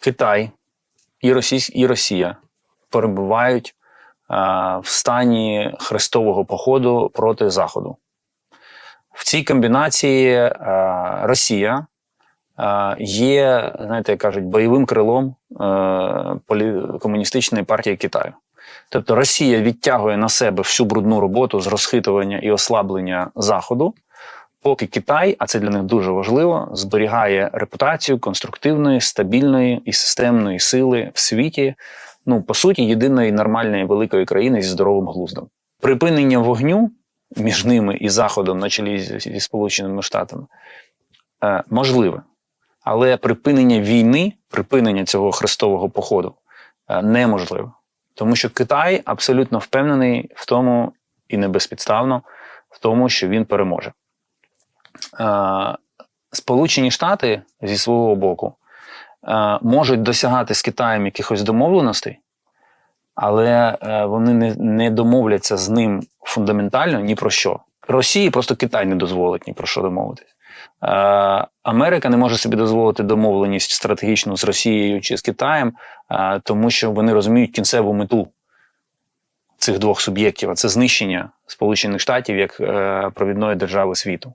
Китай і, Російсь... і Росія перебувають в стані хрестового походу проти Заходу. В цій комбінації Росія є, знаєте, як кажуть, бойовим крилом комуністичної партії Китаю. Тобто Росія відтягує на себе всю брудну роботу з розхитування і ослаблення Заходу, поки Китай, а це для них дуже важливо, зберігає репутацію конструктивної, стабільної і системної сили в світі. Ну, по суті, єдиної нормальної великої країни зі здоровим глуздом. Припинення вогню між ними і Заходом, на чолі зі, Сполученими Штатами, е, можливе. Але припинення війни, припинення цього хрестового походу е, неможливе. Тому що Китай абсолютно впевнений в тому, і не безпідставно, в тому, що він переможе. Е, Сполучені Штати зі свого боку е, можуть досягати з Китаєм якихось домовленостей, але е, вони не, домовляться з ним фундаментально ні про що. Росії просто Китай не дозволить ні про що домовитись. Америка не може собі дозволити домовленість стратегічну з Росією чи з Китаєм, тому що вони розуміють кінцеву мету цих двох суб'єктів, а це знищення Сполучених Штатів як провідної держави світу.